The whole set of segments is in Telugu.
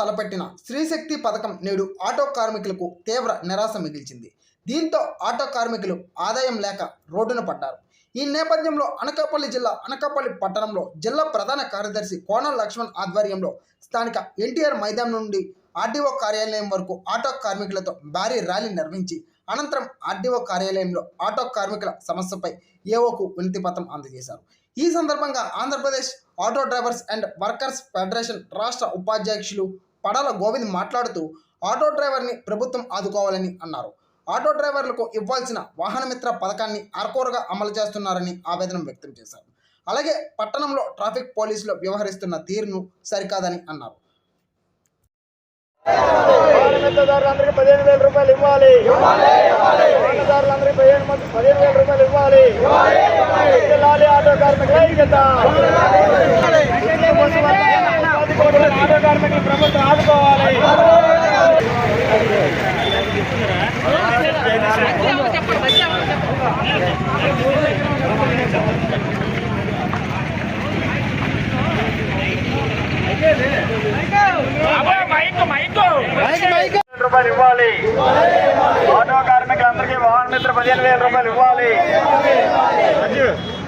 తలపెట్టిన స్త్రీశక్తి పథకం నేడు ఆటో కార్మికులకు తీవ్ర నిరాశ మిగిల్చింది. దీంతో ఆటో కార్మికులు ఆదాయం లేక రోడ్డున పడ్డారు. ఈ నేపథ్యంలో అనకాపల్లి జిల్లా అనకాపల్లి పట్టణంలో జిల్లా ప్రధాన కార్యదర్శి కోన లక్ష్మణ్ ఆధ్వర్యంలో స్థానిక ఎన్టీఆర్ మైదానం నుండి ఆర్డీఓ కార్యాలయం వరకు ఆటో కార్మికులతో భారీ ర్యాలీ నిర్వహించి అనంతరం ఆర్డీఓ కార్యాలయంలో ఆటో కార్మికుల సమస్యపై ఏఓకు వినతిపత్రం అందజేశారు. ఈ సందర్భంగా Andhra Pradesh auto drivers and workers federation రాష్ట్ర ఉపాధ్యక్షులు పడాల గోవింద్ మాట్లాడుతూ ఆటో డ్రైవర్ని ప్రభుత్వం ఆదుకోవాలని అన్నారు. ఆటో డ్రైవర్లకు ఇవ్వాల్సిన వాహనమిత్ర పథకాన్ని అరకోరగా అమలు చేస్తున్నారని ఆవేదన వ్యక్తం చేశారు. అలాగే పట్టణంలో ట్రాఫిక్ పోలీసులు వ్యవహరిస్తున్న తీరును సరికాదని అన్నారు. వాహనదారులందరికీ పదిహేను వేల రూపాయలు ఇవ్వాలి. వాహనదారులందరికీ పదిహేను మంది పదిహేను వేల రూపాయలు ఇవ్వాలి. లాలి ఆటో కార్మికుల ఐక్యత. ఆటో కార్మికులు ప్రభుత్వం ఆదుకోవాలి చెప్పండి?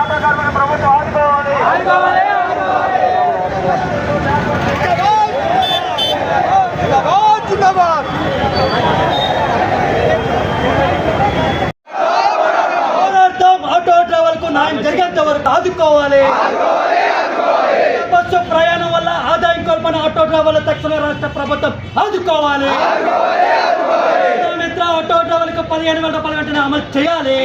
ఉపాధి ఆటో ప్రభుత్వం ఆదుకోవాలి. పోరాడతాం ఆటో న్యాయం జరిగేంత వరకు ఆదుకోవాలి. బస్సు ప్రయాణం వల్ల ఆదాయం కోల్పోయిన ఆటో డ్రైవర్ల తక్షణ రాష్ట్ర ప్రభుత్వం ఆదుకోవాలి. మిత్ర ఆటో డ్రైవర్లకు పదిహేను వేల రూపాయల వెంటనే అమలు చేయాలి.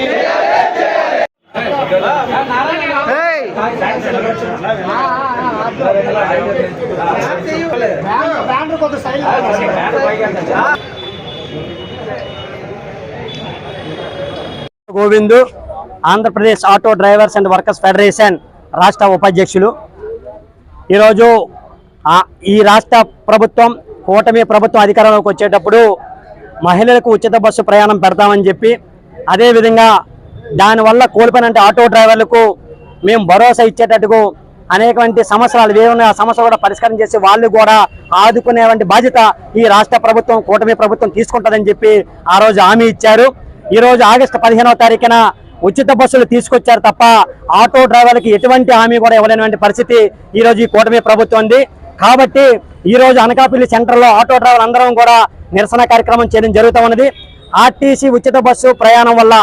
Govindu Andhra Pradesh auto drivers and workers federation రాష్ట్ర ఉపాధ్యక్షులు. ఈరోజు ఈ రాష్ట్ర ప్రభుత్వం కూటమి ప్రభుత్వం అధికారంలోకి వచ్చేటప్పుడు మహిళలకు ఉచిత బస్సు ప్రయాణం పెడతామని చెప్పి అదేవిధంగా దానివల్ల కోల్పోయిన ఆటో డ్రైవర్లకు మేము భరోసా ఇచ్చేటట్టుకు అనేకమంది సమస్యలు ఏమైనా ఆ సమస్య కూడా పరిష్కారం చేసి వాళ్ళు కూడా ఆదుకునేటువంటి బాధ్యత ఈ రాష్ట్ర ప్రభుత్వం కూటమి ప్రభుత్వం తీసుకుంటుందని చెప్పి ఆ రోజు హామీ ఇచ్చారు. ఈ రోజు ఆగస్టు పదిహేనవ తారీఖున ఉచిత బస్సులు తీసుకొచ్చారు తప్ప ఆటో డ్రైవర్లకి ఎటువంటి హామీ కూడా ఇవ్వలేనటువంటి పరిస్థితి ఈ రోజు ఈ కూటమి ప్రభుత్వం ఉంది. కాబట్టి ఈ రోజు అనకాపల్లి సెంటర్లో ఆటో డ్రైవర్ అందరం కూడా నిరసన కార్యక్రమం చేయడం జరుగుతూ ఉన్నది. ఆర్టీసీ ఉచిత బస్సు ప్రయాణం వల్ల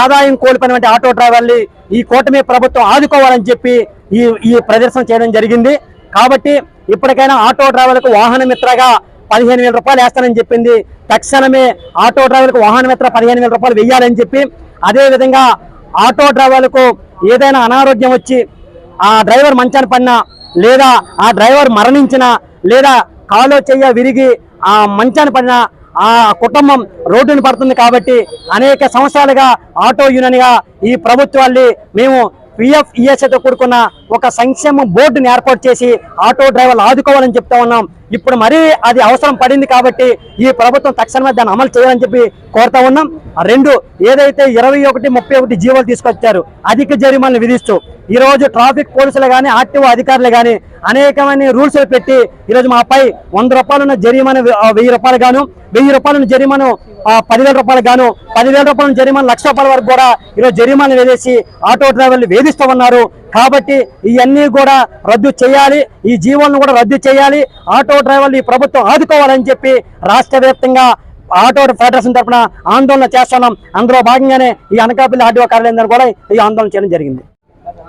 ఆదాయం కోల్పోయినటువంటి ఆటో డ్రైవర్లు ఈ కూటమి ప్రభుత్వం ఆదుకోవాలని చెప్పి ఈ ఈ ప్రదర్శన చేయడం జరిగింది. కాబట్టి ఇప్పటికైనా ఆటో డ్రైవర్లకు వాహన మిత్రగా పదిహేను వేల రూపాయలు వేస్తానని చెప్పింది. తక్షణమే ఆటో డ్రైవర్లకు వాహన మిత్ర పదిహేను వేల రూపాయలు వెయ్యాలని చెప్పి అదేవిధంగా ఆటో డ్రైవర్లకు ఏదైనా అనారోగ్యం వచ్చి ఆ డ్రైవర్ మంచాన్ని పడినా లేదా ఆ డ్రైవర్ మరణించినా లేదా కాలో చెయ్య విరిగి ఆ మంచాన్ని పడిన ఆ కుటుంబం రోడ్డును పడుతుంది కాబట్టి అనేక సంవత్సరాలుగా ఆటో యూనియన్గా ఈ ప్రభుత్వాన్ని మేము పిఎఫ్ ఈఎస్ఐతో కూడుకున్న ఒక సంక్షేమ బోర్డుని ఏర్పాటు చేసి ఆటో డ్రైవర్లు ఆదుకోవాలని చెప్తా ఉన్నాం. ఇప్పుడు మరీ అది అవసరం పడింది కాబట్టి ఈ ప్రభుత్వం తక్షణమే దాన్ని అమలు చేయాలని చెప్పి కోరుతా ఉన్నాం. రెండు ఏదైతే ఇరవై ఒకటి ముప్పై ఒకటి జీవోలు తీసుకొచ్చారు అధిక జరిమానాలు విధిస్తూ ఈరోజు ట్రాఫిక్ పోలీసులు కానీ ఆర్టీఓ అధికారులు కానీ అనేకమైన రూల్స్ పెట్టి ఈరోజు మాపై వంద రూపాయలున్న జరిమానా వెయ్యి రూపాయలు గాను వెయ్యి రూపాయల జరిమాను ఆ, పదివేల రూపాయలు గాను పదివేల రూపాయల జరిమానా లక్ష రూపాయల వరకు కూడా ఈరోజు జరిమానాలు వేసేసి ఆటో డ్రైవర్లు వేధిస్తూ ఉన్నారు. కాబట్టి ఇవన్నీ కూడా రద్దు చేయాలి ఈ జీవోలను కూడా రద్దు చేయాలి. ఆటో డ్రైవర్లు ఈ ప్రభుత్వం ఆదుకోవాలని చెప్పి రాష్ట్ర వ్యాప్తంగా ఆటో ఫెడరేషన్ తరఫున ఆందోళన చేస్తున్నాం. అందులో భాగంగానే ఈ అనకాపల్లి ఆర్డీఓ కార్యాలయం కూడా ఈ ఆందోళన చేయడం జరిగింది.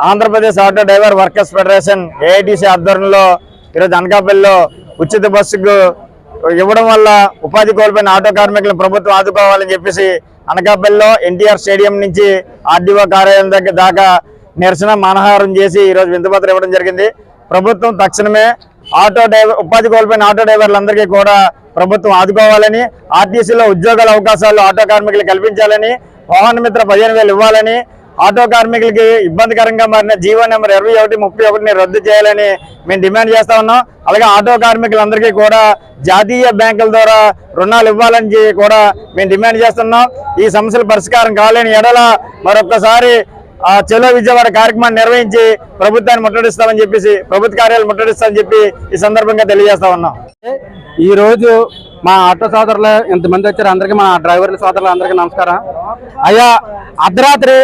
Andhra Pradesh auto driver workers federation AITC ఆధ్వర్యంలో ఈరోజు అనకాపల్లిలో ఉచిత బస్సుకు ఇవ్వడం వల్ల ఉపాధి కోల్పోయిన ఆటో కార్మికులను ప్రభుత్వం ఆదుకోవాలని చెప్పేసి అనకాపల్లిలో ఎన్టీఆర్ స్టేడియం నుంచి ఆర్డీఓ కార్యాలయం దగ్గర దాకా నిరసన మానహారం చేసి ఈరోజు వింతపత్రం ఇవ్వడం జరిగింది. ప్రభుత్వం తక్షణమే ఆటో డ్రైవర్ ఉపాధి కోల్పోయిన ఆటో డ్రైవర్లందరికీ కూడా ప్రభుత్వం ఆదుకోవాలని ఆర్టీసీలో ఉద్యోగాల అవకాశాలు ఆటో కార్మికులు కల్పించాలని వాహన మిత్ర పదిహేను వేలు ఇవ్వాలని ఆటో కార్మికులకి ఇబ్బందికరంగా మారిన జీవో నెంబర్ ఇరవై ఒకటి ముప్పై ఒకటిని రద్దు చేయాలని మేము డిమాండ్ చేస్తా ఉన్నాం. అలాగే ఆటో కార్మికులందరికీ కూడా జాతీయ బ్యాంకుల ద్వారా రుణాలు ఇవ్వాలని కూడా మేము డిమాండ్ చేస్తున్నాం. ఈ సమస్యల పరిష్కారం కాలేని ఎడల మరొక్కసారి చెలో విజయవాడ కార్యక్రమాన్ని నిర్వహించి ప్రభుత్వాన్ని ముట్టడిస్తామని చెప్పేసి ప్రభుత్వ కార్యాలు ముట్టడిస్తామని చెప్పి ఈ సందర్భంగా తెలియజేస్తా ఉన్నాం. ఈ రోజు మా ఆటో సోదరులు ఎంతమంది వచ్చారు అందరికీ మా డ్రైవర్ల సోదరులు అందరికీ నమస్కారం. అయ్యా అర్ధరాత్రి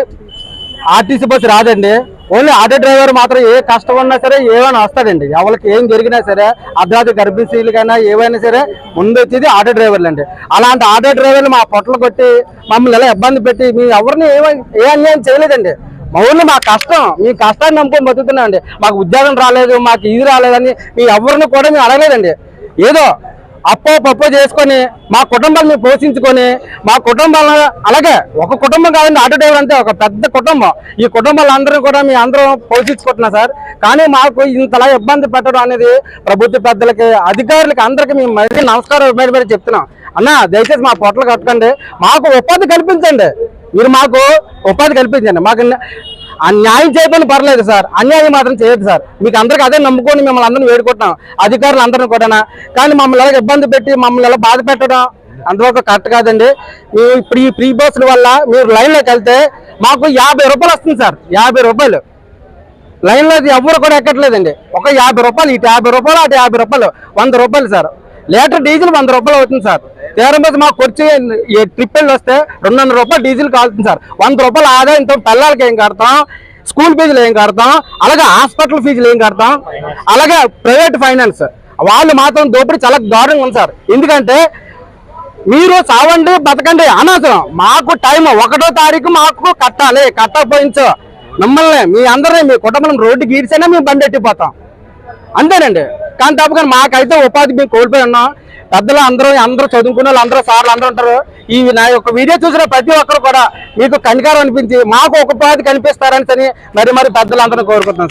ఆర్టీసీ బస్సు రాదండి. ఓన్లీ ఆటో డ్రైవర్ మాత్రం ఏ కష్టం ఉన్నా సరే ఏమైనా వస్తాడండి. ఎవరికి ఏం జరిగినా సరే అర్ధరాత్రి గర్భిణీలకైనా ఏవైనా సరే ముందు వచ్చేది ఆటో డ్రైవర్లు అండి అలాంటి ఆటో డ్రైవర్లు మా పొట్టలు కొట్టి మమ్మల్ని ఎలా ఇబ్బంది పెట్టి మీ ఎవరిని ఏమై ఏ అన్యాయం చేయలేదండి. మా మా కష్టం మీ కష్టాన్ని నమ్ముకొని బతుకుతున్నాం అండి మాకు ఉద్యోగం రాలేదు మాకు ఇది రాలేదని మీ ఎవరిని కూడా మేము అడగలేదండి. ఏదో అప్పో పప్పో చేసుకొని మా కుటుంబాన్ని పోషించుకొని మా కుటుంబాలను అలాగే ఒక కుటుంబం కాదండి ఆటో డ్రైవర్ అంటే ఒక పెద్ద కుటుంబం. ఈ కుటుంబాలందరూ కూడా మీ అందరం పోషించుకుంటున్నాం సార్. కానీ మాకు ఇంతలా ఇబ్బంది పెట్టడం అనేది ప్రభుత్వ పెద్దలకి అధికారులకి అందరికీ మేము మళ్ళీ నమస్కారం మీద మీద చెప్తున్నాం. అన్న దయచేసి మా పొట్టలు కట్టకండి. మాకు ఉపాధి కల్పించండి. మీరు మాకు ఉపాధి కల్పించండి. మాకు ఆ న్యాయం చేయకపోయినా పర్లేదు సార్. అన్యాయం మాత్రం చేయదు సార్. మీకు అందరికి అదే నమ్ముకొని మిమ్మల్ని అందరిని వేడుకుంటున్నాం. అధికారులు అందరిని కూడా కానీ మమ్మల్ని ఎలా ఇబ్బంది పెట్టి మమ్మల్ని ఎలా బాధ పెట్టడం అంతవరకు కరెక్ట్ కాదండి. మేము ఇప్పుడు ఈ ఫ్రీ బస్సుల వల్ల మీరు లైన్లోకి వెళ్తే మాకు యాభై రూపాయలు వస్తుంది సార్. యాభై రూపాయలు. లైన్లో ఎవరు కూడా ఎక్కట్లేదండి. ఒక యాభై రూపాయలు ఇటు యాభై రూపాయలు అటు యాభై రూపాయలు. వంద రూపాయలు సార్. లీటర్ డీజిల్ వంద రూపాయలు అవుతుంది సార్. తీరం మీద మాకు వచ్చి ట్రిప్ వెళ్ళి వస్తే రెండు వందల రూపాయలు డీజిల్ కాలుతుంది సార్. వంద రూపాయలు ఆదాయంతో పిల్లలకి ఏం కడతాం? స్కూల్ ఫీజులు ఏం కడతాం? అలాగే హాస్పిటల్ ఫీజులు ఏం కడతాం? అలాగే ప్రైవేట్ ఫైనాన్స్. వాళ్ళు మాత్రం దోపిడీ చాలా దారుణంగా ఉంది సార్. ఎందుకంటే మీరు చావండి బతకండి అనవసరం. మాకు టైం ఒకటో తారీఖు మాకు కట్టాలి. కట్టకపోయించు మిమ్మల్ని మీ అందరినీ మీ కుటుంబం రోడ్డు గీర్చైనా మేము బండి ఎట్టిపోతాం అంతేనండి. కానీ తప్పకుండా మాకైతే ఉపాధి మేము కోల్పోయి ఉన్నాం పెద్దలు అందరూ అందరూ చదువుకునే వాళ్ళు అందరూ సార్లు అందరూ ఉంటారు. ఈ నా యొక్క వీడియో చూసిన ప్రతి ఒక్కరు కూడా మీకు కనికారం అనిపించి మాకు ఒక ఉపాధి కనిపిస్తారని మరి మరి పెద్దలు అందరూ కోరుకుంటున్నాం.